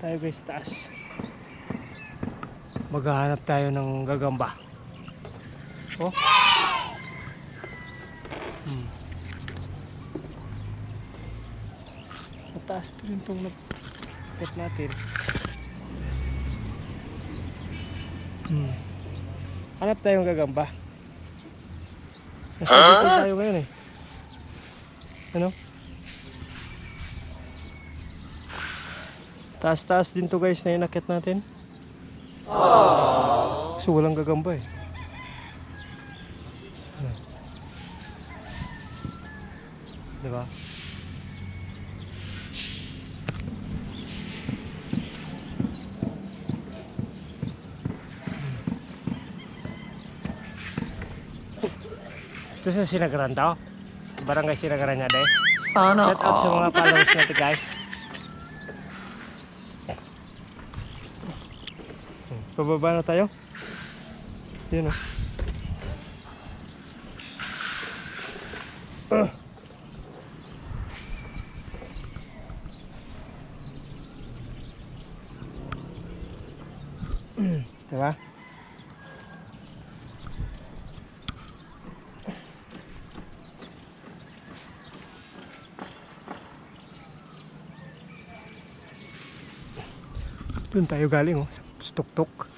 tayo guys sa taas. Maghahanap tayo ng gagamba. Oh. Hmm. Mataas pa rin itong napot natin. Hmm. Hanap tayong gagamba. Nasa dito tayo ngayon eh. Ano? Taas-taas din to guys na inakit natin. Kasi walang gagamba eh. Diba? Ito sa Sinagaran daw. Barangay Sinagaran niya dahil. Sana Shout out sa mga followers natin guys. Hmm, Pababa na tayo. Yun oh. Ah. Diba? Doon tayo galing oh, tuktok.